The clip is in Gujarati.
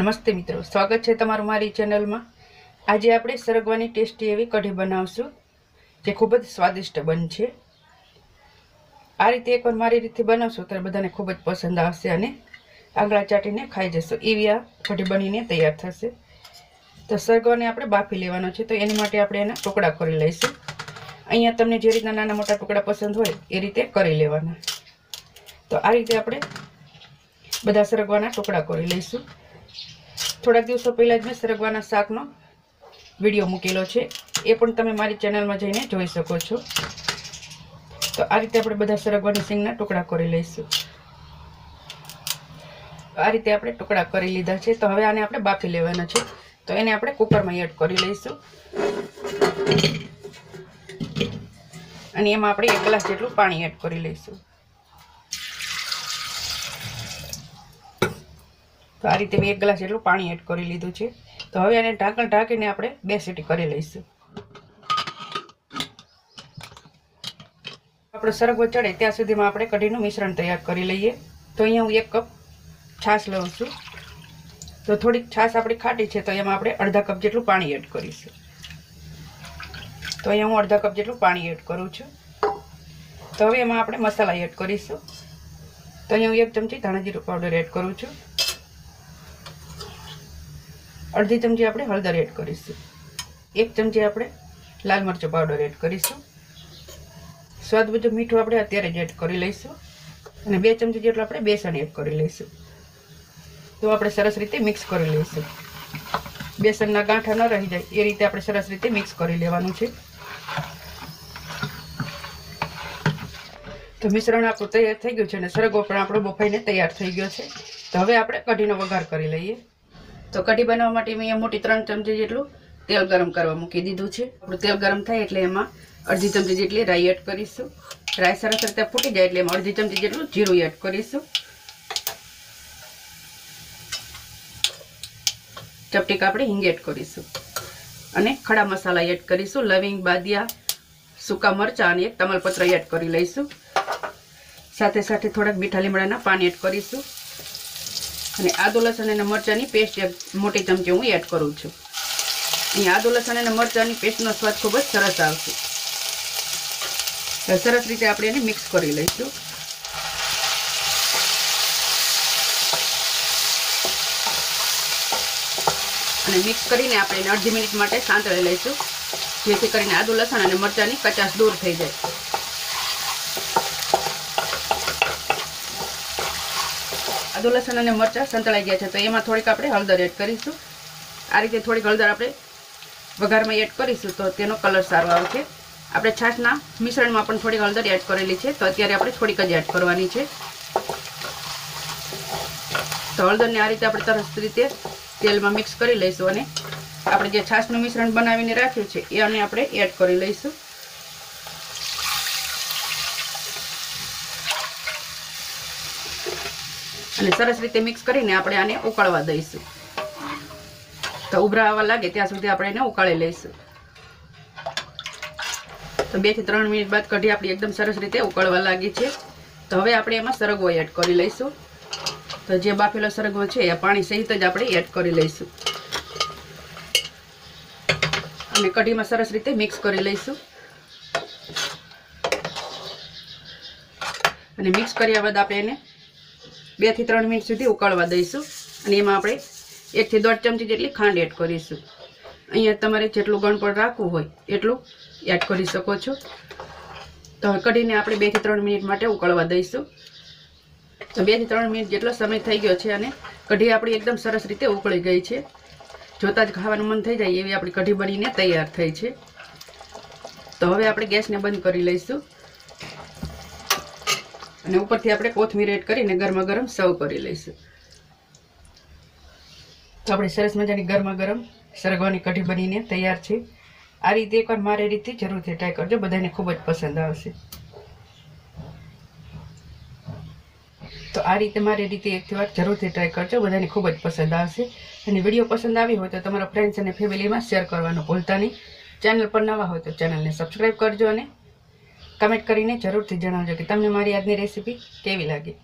નમસ્તે મિત્રો, સ્વાગત છે તમારું મારી ચેનલમાં. આજે આપણે સરગવાની ટેસ્ટી એવી કઢી બનાવશું, જે ખૂબ જ સ્વાદિષ્ટ બનશે. આ રીતે એકવાર મારી રીતે બનાવશો, ત્યારે બધાને ખૂબ જ પસંદ આવશે અને આંગળા ચાટીને ખાઈ જશો. એવી આ કઢી બનીને તૈયાર થશે. તો સરગવાને આપણે બાફી લેવાનો છે, તો એની માટે આપણે એના ટુકડા કરી લઈશું. અહીંયા તમને જે રીતના નાના મોટા ટુકડા પસંદ હોય, એ રીતે કરી લેવાના. તો આ રીતે આપણે બધા સરગવાના ટુકડા કરી લઈશું. થોડાક દિવસો પહેલાં જ મેં સરગવાના શાકનો વીડિયો મૂકેલો છે. એ પણ તમે મારી ચેનલમાં જઈને જોઈ શકો છો. તો આ રીતે આપણે બધા સરગવાની સિંગના ટુકડા કરી લઈશું. આ રીતે આપણે ટુકડા કરી લીધા છે. તો હવે આને આપણે બાફી લેવાના છે. તો એને આપણે કુકરમાં એડ કરી લઈશું. અને એમાં આપણે એક ગ્લાસ જેટલું પાણી એડ કરી લઈશું. તો આ રીતે મેં એક ગ્લાસ જેટલું પાણી એડ કરી લીધું છે. તો હવે એને ઢાંકણ ઢાંકીને આપણે બે સીટી કરી લઈશું. આપણો સરગવો ચડે ત્યાં સુધીમાં આપણે કઢીનું મિશ્રણ તૈયાર કરી લઈએ. તો અહીંયા હું એક કપ છાશ લઉં છું. તો થોડીક છાશ આપણી ખાટી છે તો એમાં આપણે અડધા કપ જેટલું પાણી એડ કરીશું. તો અહીંયા હું અડધા કપ જેટલું પાણી એડ કરું છું. તો હવે એમાં આપણે મસાલા એડ કરીશું. તો અહીંયા હું એક ચમચી ધાણા જીરું પાવડર એડ કરું છું. અડધી ચમચી આપણે હળદર એડ કરીશું. એક ચમચી આપણે લાલ મરચું પાવડર એડ કરીશું. સ્વાદ બધું મીઠું આપણે અત્યારે જ એડ કરી લઈશું. અને બે ચમચી જેટલું આપણે બેસન એડ કરી લઈશું. તો આપણે સરસ રીતે મિક્સ કરી લઈશું. બેસનના ગાંઠા ન રહી જાય. એ રીતે આપણે સરસ રીતે મિક્સ કરી લેવાનું છે. તો મિશ્રણ આપણું તૈયાર થઈ ગયું છે અને સરગો પણ આપણો બફાઈને તૈયાર થઈ ગયો છે. તો હવે આપણે કઢીનો વઘાર કરી લઈએ. તો કઢી બનાવવા માટે મેં મોટી ત્રણ ચમચી જેટલું તેલ ગરમ કરવા મૂકી દીધું છે. આપણું તેલ ગરમ થાય એટલે એમાં અડધી ચમચી જેટલી રાઈ એડ કરીશું. રાઈ સરસ રીતે ફૂટી જાય એટલે એમાં અડધી ચમચી જેટલું જીરું એડ કરીશું. ચપટીકા આપણે હિંગ એડ કરીશું. અને ખડા મસાલા એડ કરીશું. લવિંગ, બાદિયા, સૂકા મરચાં અને એક તમાલપત્ર એડ કરી લઈશું. સાથે સાથે થોડાક મીઠા લીમડાના પાન એડ કરીશું. અને આદુ, લસણ અને મરચાંની પેસ્ટ મોટી ચમચી હું એડ કરું છું. અહીં આદુ, લસણ અને મરચાંની પેસ્ટનો સ્વાદ ખૂબ જ સરસ આવશે. સરસ રીતે આપણે એને મિક્સ કરી લઈશું. અને મિક્સ કરીને આપણે અડધી મિનિટ માટે સાંતળી લઈશું. જેથી કરીને આદુ, લસણ અને મરચાંની કચાશ દૂર થઈ જાય. આદુ લસણ અને મરચાં સંતળાઈ ગયા છે. તો એમાં થોડીક આપણે હળદર એડ કરીશું. આ રીતે થોડીક હળદર આપણે વઘારમાં એડ કરીશું તો તેનો કલર સારો આવશે. આપણે છાશના મિશ્રણમાં પણ થોડીક હળદર એડ કરેલી છે. તો અત્યારે આપણે થોડીક જ એડ કરવાની છે. તો હળદરને આ રીતે આપણે તરસ રીતે તેલમાં મિક્સ કરી લઈશું અને આપણે જે છાશનું મિશ્રણ બનાવીને રાખ્યું છે એ આપણે એડ કરી લઈશું. અને સરસ રીતે મિક્સ કરીને આપણે આને ઉકાળવા દઈશું. તો ઉભરા આવવા લાગે ત્યાં સુધી આપણે એને ઉકાળી લઈશું. તો બેથી ત્રણ મિનિટ બાદ કઢી આપણી એકદમ સરસ રીતે ઉકળવા લાગી છે. તો હવે આપણે એમાં સરગવો એડ કરી લઈશું. તો જે બાફેલો સરગવો છે, એ પાણી સહિત જ આપણે એડ કરી લઈશું. અને કઢીમાં સરસ રીતે મિક્સ કરી લઈશું. અને મિક્સ કર્યા બાદ આપણે એને બેથી ત્રણ મિનિટ સુધી ઉકળવા દઈશું. અને એમાં આપણે એકથી દોઢ ચમચી જેટલી ખાંડ એડ કરીશું. અહીંયા તમારે જેટલું ગણપણ રાખવું હોય એટલું એડ કરી શકો છો. તો કઢીને આપણે બેથી ત્રણ મિનિટ માટે ઉકળવા દઈશું. તો બેથી ત્રણ મિનિટ જેટલો સમય થઈ ગયો છે અને કઢી આપણી એકદમ સરસ રીતે ઉકળી ગઈ છે. જોતાં જ ખાવાનું મન થઈ જાય એવી આપણી કઢી બનીને તૈયાર થઈ છે. તો હવે આપણે ગેસને બંધ કરી લઈશું. અને ઉપરથી આપણે કોથમીર એડ કરીને ગરમા ગરમ સર્વ કરી લઈશું. તો આપણે સરસ મજાની ગરમા ગરમ સરગવાની કઢી બનીને તૈયાર છે. આ રીતે એકવાર મારી રીતે જરૂરથી ટ્રાય કરજો, બધાને ખૂબ જ પસંદ આવશે. તો આ રીતે મારી રીતે એકથી વાર જરૂરથી ટ્રાય કરજો, બધાને ખૂબ જ પસંદ આવશે. અને વીડિયો પસંદ આવી હોય તો તમારા ફ્રેન્ડ્સ અને ફેમિલીમાં શેર કરવાનું ભૂલતા નહીં. ચેનલ પર નવા હોય તો ચેનલને સબસ્ક્રાઈબ કરજો અને કમેન્ટ કરીને જરૂરથી જણાવજો કે તમને મારી આજની રેસીપી કેવી લાગી?